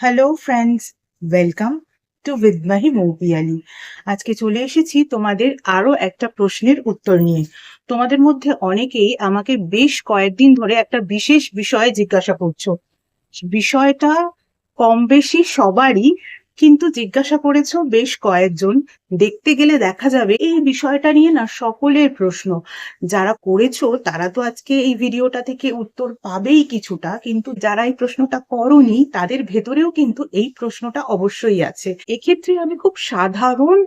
Hello friends welcome to Bidmahi Moupiyali আজকে চলে এসেছি তোমাদের আরও একটা প্রশ্নের উত্তর নিয়ে। তোমাদের মধ্যে অনেকেই আমাকে বেশ কয়েকদিন ধরে একটা বিশেষ বিষয়ে জিজ্ঞাসা করছ। বিষয়টা কম বেশি সবারই, কিন্তু জিজ্ঞাসা করেছ বেশ কয়েকজন। দেখতে গেলে দেখা যাবে এই বিষয়টা নিয়ে না সকলের প্রশ্ন। যারা করেছ, তারা তো আজকে এই ভিডিওটা থেকে উত্তর পাবেই কিছুটা, কিন্তু যারা এই প্রশ্নটা করনি, তাদের ভেতরেও কিন্তু এই প্রশ্নটা অবশ্যই আছে। এক্ষেত্রে আমি খুব সাধারণ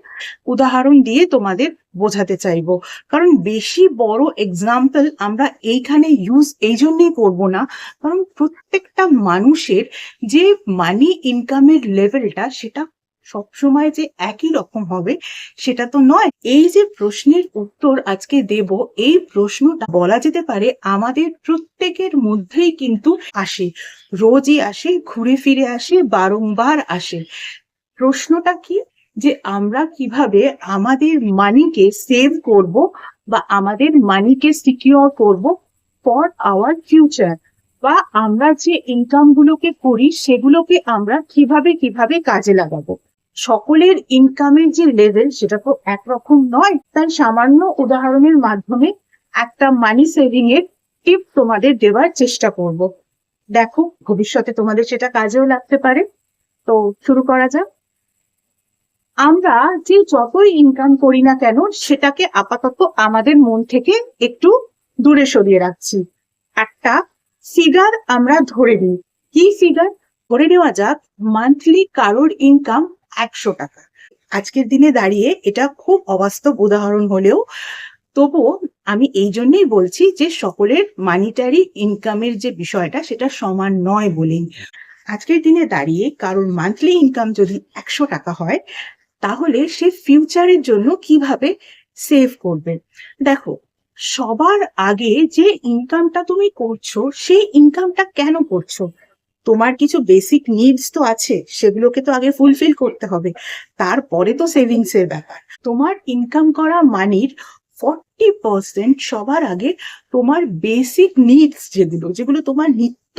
উদাহরণ দিয়ে তোমাদের বোঝাতে চাইব। কারণ বেশি বড় এক্সাম্পল আমরা এইখানে ইউজ এই জন্যই করব না, কারণ প্রত্যেকটা মানুষের যে মানি ইনকামের লেভেলটা সেটা সবসময় যে একই রকম হবে, সেটা তো নয়। এই যে প্রশ্নের উত্তর আজকে দেব, এই প্রশ্নটা বলা যেতে পারে আমাদের প্রত্যেকের মধ্যেই কিন্তু আসে। রোজই আসে, ঘুরে ফিরে আসে, বারংবার আসে। প্রশ্নটা কি? যে আমরা কীভাবে আমাদের মানিকে সেভ করব বা আমাদের মানিকে সিকিউর করব ফর আওয়ার ফিউচার বা আমরা যে ইনকাম গুলোকে করি, সেগুলোকে আমরা কীভাবে কীভাবে কাজে লাগাবো? সকলের ইনকামের যে লেভেল সেটা তো একরকম নয় তাই সামান্য উদাহরণের মাধ্যমে একটা মানি সেভিং এর টিপ তোমাদের দেওয়ার চেষ্টা করব। দেখো, ভবিষ্যতে তোমাদের সেটা কাজেও লাগতে পারে। তো শুরু করা যাক। আমরা যে যতই ইনকাম করি না কেন, সেটাকে আপাতত আমাদের মন থেকে একটু দূরে সরিয়ে রাখছি। একটা ফিগার আমরা ধরে নিই। কি ফিগার ধরে নেওয়া যাক মান্থলি কারোর ইনকাম একশো টাকা। আজকের দিনে দাঁড়িয়ে এটা খুব অবাস্তব উদাহরণ হলেও তবুও আমি এই জন্যই বলছি যে সকলের মানিটারি ইনকামের যে বিষয়টা সেটা সমান নয় বলেই। আজকের দিনে দাঁড়িয়ে কারোর মান্থলি ইনকাম যদি একশো টাকা হয়, তাহলে সে ফিউচারের জন্য কীভাবে সেভ করবে? দেখো, সবার আগে যে ইনকামটা তুমি করছ, সেই ইনকামটা কেন করছ? তোমার কিছু বেসিক নিডস তো আছে, সেগুলোকে তো আগে ফুলফিল করতে হবে। তারপরে তো সেভিংস এর ব্যাপার। তোমার ইনকাম করা মানির ফর্টি পার্সেন্ট সবার আগে তোমার বেসিক নিডস যেগুলো যেগুলো তোমার নিত্য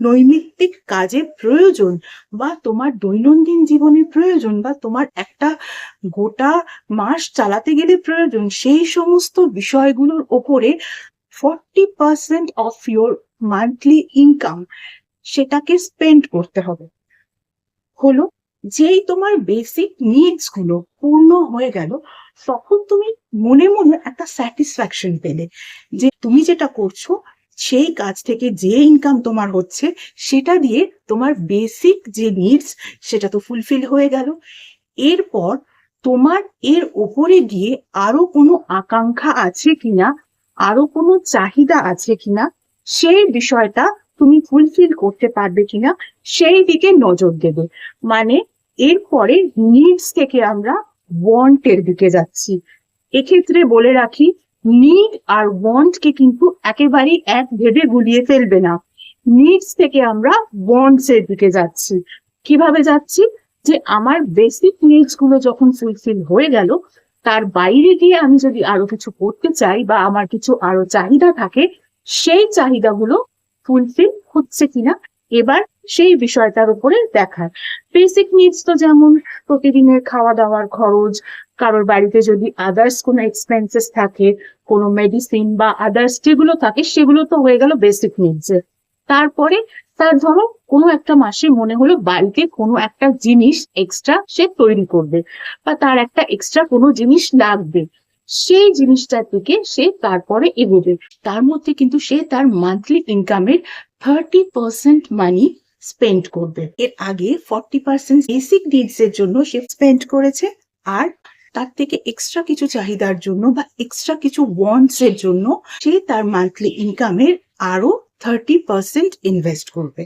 নৈমিত্তিক কাজে প্রয়োজন বা তোমার দৈনন্দিন জীবনে প্রয়োজন বা তোমার একটা গোটা মাস চালাতে গেলে প্রয়োজন, সেই সমস্ত বিষয়গুলোর ওপরে forty percent of your monthly income সেটাকে স্পেন্ড করতে হবে। হলো, যেই তোমার বেসিক নিডসগুলো পূর্ণ হয়ে গেল, তখন তুমি মনে মনে একটা স্যাটিসফ্যাকশন পেলে যে তুমি যেটা করছ, সেই কাজ থেকে যে ইনকাম তোমার হচ্ছে, সেটা দিয়ে তোমার বেসিক যে নিডস সেটা তো ফুলফিল হয়ে গেল। এরপর তোমার এর ওপরে গিয়ে আরও কোনো আকাঙ্ক্ষা আছে কিনা, আরও কোনো চাহিদা আছে কিনা, সেই বিষয়টা তুমি ফুলফিল করতে পারবে কিনা, সেই দিকে নজর দেবে। মানে এরপরে নিডস থেকে আমরা ওয়ান্টের দিকে যাচ্ছি। এক্ষেত্রে বলে রাখি নিড আর ওয়ান্টকে কিন্তু একেবারেই এক ভেবে গুলিয়ে ফেলবে না। নিডস থেকে আমরা ওয়ান্টস এর দিকে যাচ্ছি। কীভাবে যাচ্ছি? যে আমার বেসিক নিডসগুলো যখন ফুলফিল হয়ে গেল, তার বাইরে গিয়ে আমি যদি আরও কিছু করতে চাই বা আমার কিছু আরও চাহিদা থাকে, সেই চাহিদাগুলো ফুলফিল হচ্ছে কিনা, এবার সেই বিষয়টার উপরে দেখার। বেসিক নিডস তো যেমন, প্রতিদিনের খাওয়া দাওয়ার খরচ, কারোর বাড়িতে যদি আদার্স কোনো এক্সপেন্সেস থাকে, কোনো মেডিসিন বা আদার্স যেগুলো থাকে, সেগুলো তো হয়ে গেল বেসিক নিডস তারপরে, তার ধরো, কোনো একটা মাসে মনে হলো বাড়িতে কোনো একটা জিনিস এক্সট্রা সে তৈরি করবে, বা তার একটা এক্সট্রা কোনো জিনিস লাগবে। সেই জিনিসটার দিকে সে তারপরে এগোবে। তার মধ্যে কিন্তু সে তার মান্থলি ইনকামের থার্টি পার্সেন্ট মানি স্পেন্ড করবে। এর আগে ফর্টি পার্সেন্ট বেসিক নিডস এর জন্য সে স্পেন্ড করেছে, আর তার থেকে এক্সট্রা কিছু চাহিদার জন্য বা এক্সট্রা কিছু ওয়ান্টস এর জন্য সে তার মান্থলি ইনকামের আরও থার্টি পার্সেন্ট ইনভেস্ট করবে।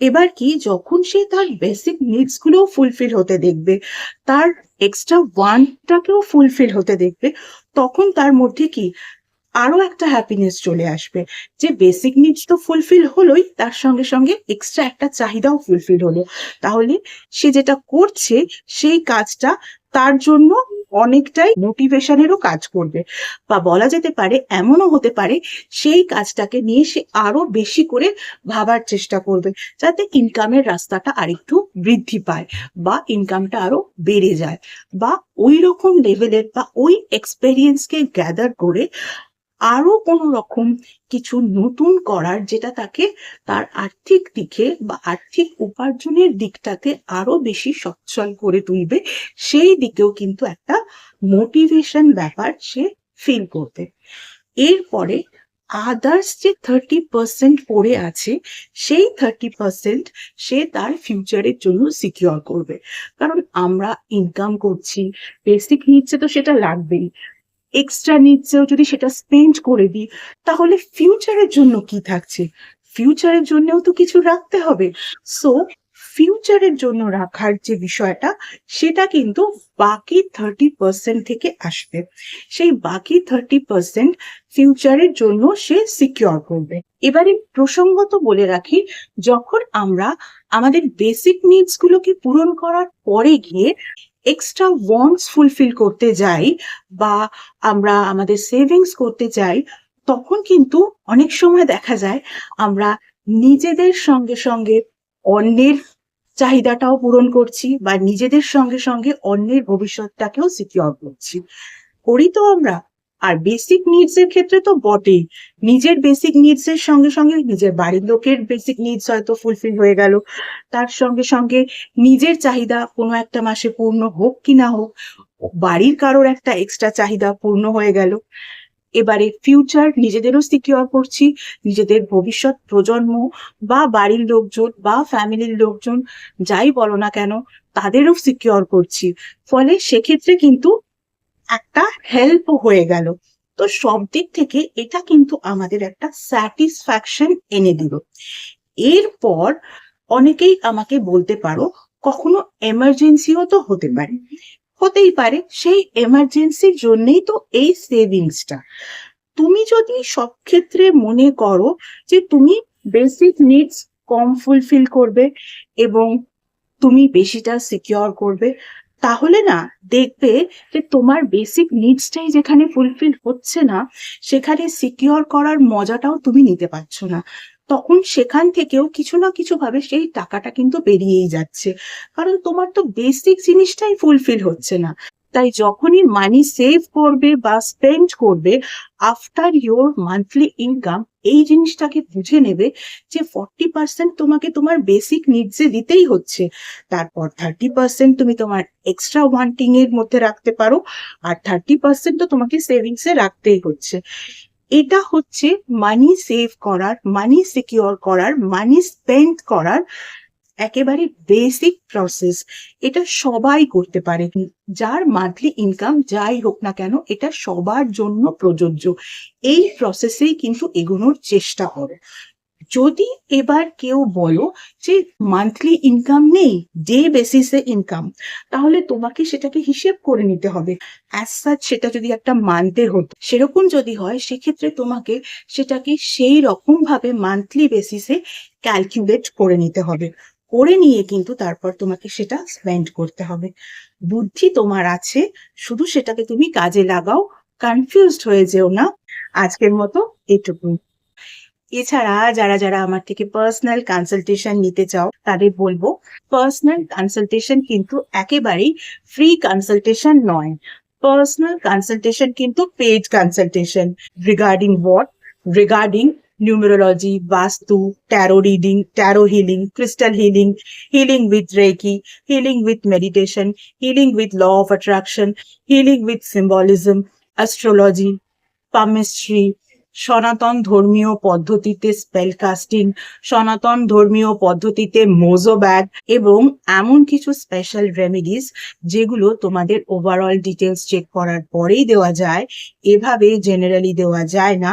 এবার কি যখন সে তার বেসিক নিডসগুলো ফুলফিল হতে দেখবে, তার এক্সট্রা ওয়ানটাকেও ফুলফিল হতে দেখবে, তখন তার মধ্যে কি আরও একটা হ্যাপিনেস চলে আসবে। যে বেসিক নিডস তো ফুলফিল হলোই, তার সঙ্গে সঙ্গে এক্সট্রা একটা চাহিদাও ফুলফিল হলো। তাহলে সে যেটা করছে, সেই কাজটা তার জন্য অনেকটাই মোটিভেশনেরও কাজ করবে। বা বলা যেতে পারে, এমনও হতে পারে, সেই কাজটাকে নিয়ে সে আরও বেশি করে ভাবার চেষ্টা করবে, যাতে ইনকামের রাস্তাটা আরেকটু বৃদ্ধি পায় বা ইনকামটা আরও বেড়ে যায়। বা ওই রকম লেভেলের বা ওই এক্সপেরিয়েন্সকে গ্যাদার করে আরও কোনো রকম কিছু নতুন করার যেটা তাকে তার আর্থিক দিকে বা আর্থিক উপার্জনের দিকটাতে আরও বেশি সচ্ছল করে তুলবে, সেই দিকেও কিন্তু একটা মোটিভেশন ব্যাপার সে ফিল করবে। এরপরে আদার্স যে থার্টি পার্সেন্ট পড়ে আছে, সেই থার্টি পার্সেন্ট সে তার ফিউচারের জন্য সিকিউর করবে। কারণ আমরা ইনকাম করছি বেসিক নিচ্ছে তো সেটা লাগবেই। এক্সট্রা নিডসেও যদি সেটা স্পেন্ড করে দিই, তাহলে ফিউচারের জন্য কি থাকছে? ফিউচারের জন্যও তো কিছু রাখতে হবে। সো ফিউচারের জন্য রাখার যে বিষয়টা, সেটা কিন্তু বাকি থার্টি পার্সেন্ট থেকে আসবে। সেই বাকি থার্টি পার্সেন্ট ফিউচারের জন্য সে সিকিউর করবে। এবারে প্রসঙ্গত বলে রাখি, যখন আমরা আমাদের বেসিক নিডস গুলোকে পূরণ করার পরে গিয়ে এক্সট্রা ওয়ান্টস ফুলফিল করতে যাই বা আমরা আমাদের সেভিংস করতে যাই, তখন কিন্তু অনেক সময় দেখা যায় আমরা নিজেদের সঙ্গে সঙ্গে অন্যের চাহিদাটাও পূরণ করছি বা নিজেদের সঙ্গে সঙ্গে অন্যের ভবিষ্যৎটাকেও সিকিউর করছি। করি তো আমরা। আর বেসিক নিডস এর ক্ষেত্রে তো বটেই। নিজের বেসিক নিডস এর সঙ্গে সঙ্গে নিজের বাড়ির লোকের বেসিক নিডস হয়তো ফুলফিল হয়ে গেল। তার সঙ্গে সঙ্গে নিজের চাহিদা কোনো একটা মাসে পূর্ণ হোক কি না হোক, বাড়ির কারোর একটা এক্সট্রা চাহিদা পূর্ণ হয়ে গেল। এবারে ফিউচার নিজেদেরও সিকিউর করছি, নিজেদের ভবিষ্যৎ প্রজন্ম বা বাড়ির লোকজন বা ফ্যামিলির লোকজন যাই বলো না কেন, তাদেরও সিকিউর করছি। ফলে সেক্ষেত্রে কিন্তু একটা হেল্পও হয়ে গেল। তো সব দিক থেকে এটা কিন্তু আমাদের একটা স্যাটিসফ্যাকশন এনে দিল। এরপর অনেকেই আমাকে বলতে পারো, কখনো এমার্জেন্সিও তো হতে পারে। হতেই পারে, সেই এমার্জেন্সির জন্যই তো এই সেভিংসটা তুমি যদি সব ক্ষেত্রে মনে করো যে তুমি বেসিক নিডস কম ফুলফিল করবে এবং তুমি বেশিটা সিকিউর করবে তাহলে না দেখবে যে তোমার বেসিক নিডসটাই যেখানে ফুলফিল হচ্ছে না, সেখানে সিকিওর করার মজাটাও তুমি নিতে পারছ না। তখন সেখান থেকেও কিছু না কিছু ভাবে সেই টাকাটা কিন্তু বেরিয়েই যাচ্ছে। কারণ তোমার তো বেসিক জিনিসটাই ফুলফিল হচ্ছে না। তাই যখনই মানি সেভ করবে বা স্পেন্ড করবে আফটার ইয়োর মান্থলি ইনকাম এই জিনিসটাকে বুঝে নেবে যে ফর্টি পার্সেন্ট তোমাকে তোমার বেসিক নিডসে দিতেই হচ্ছে। তারপর থার্টি পার্সেন্ট তুমি তোমার এক্সট্রা ওয়ান্টিং এর মধ্যে রাখতে পারো, আর থার্টি পার্সেন্ট তো তোমাকে সেভিংসে রাখতেই হচ্ছে। এটা হচ্ছে মানি সেভ করার মানি সিকিউর করার মানি স্পেন্ড করার একেবারে বেসিক প্রসেস এটা সবাই করতে পারে। যার মান্থলি ইনকাম যাই হোক না কেন, এটা সবার জন্য প্রযোজ্য। এই প্রসেসেই কিন্তু এগোনোর চেষ্টা করো। যদি এবার কেউ বলো যে মান্থলি ইনকাম নেই ডে বেসিসে ইনকাম তাহলে তোমাকে সেটাকে হিসেব করে নিতে হবে। অ্যাজ সাচ সেটা যদি একটা মান্থে হতো, সেরকম যদি হয়, সেক্ষেত্রে তোমাকে সেটাকে সেই রকম ভাবে মান্থলি বেসিসে ক্যালকুলেট করে নিতে হবে। করে নিয়ে কিন্তু তারপর তোমাকে সেটা স্পেন্ড করতে হবে। বুদ্ধি তোমার আছে, শুধু সেটাকে তুমি কাজে লাগাও কনফিউজড হয়ে যেও না। আজকের মতো এটুকুই। এছাড়া যারা যারা আমার থেকে পার্সোনাল কনসালটেশন নিতে চাও, তাদের বলব পার্সোনাল কনসালটেশন কিন্তু একেবারেই ফ্রি কনসালটেশন নয়। পার্সোনাল কনসালটেশন কিন্তু paid consultation regarding what regarding numerology, Vastu, tarot reading, tarot healing, crystal healing, healing with Reiki, healing with meditation, healing with law of attraction, healing with symbolism, astrology, palmistry, সনাতন ধর্মীয় পদ্ধতিতে spell casting সনাতন ধর্মীয় পদ্ধতিতে Mojo bag এবং এমন কিছু special remedies যেগুলো তোমাদের ওভারঅল ডিটেলস চেক করার পরেই দেওয়া যায় এভাবে জেনারেলি দেওয়া যায় না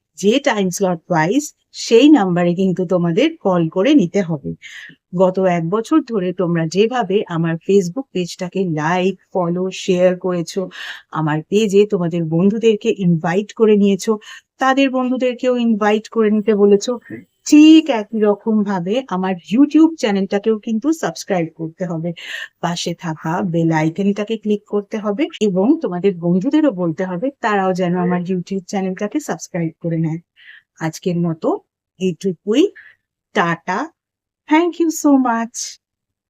যে টাইম স্লট ওয়াইজ সেই নাম্বারে কিন্তু তোমাদের কল করে নিতে হবে। গত এক বছর ধরে তোমরা যেভাবে আমার ফেসবুক পেজটাকে লাইক ফলো শেয়ার করেছ, আমার পেজে তোমাদের বন্ধুদেরকে ইনভাইট করে নিয়েছো, তাদের বন্ধুদেরকেও ইনভাইট করে নিতে বলেছ ঠিক একই রকম ভাবে আমার ইউটিউব চ্যানেলটাকেও কিন্তু সাবস্ক্রাইব করতে হবে। পাশে থাকা বেল আইকনটাকে ক্লিক করতে হবে এবং তোমাদের বন্ধুদেরও বলতে হবে, তারাও যেন আমার ইউটিউব চ্যানেলটাকে সাবস্ক্রাইব করে নেয়। আজকের মতো এইটুকুই। Tata. Thank you so much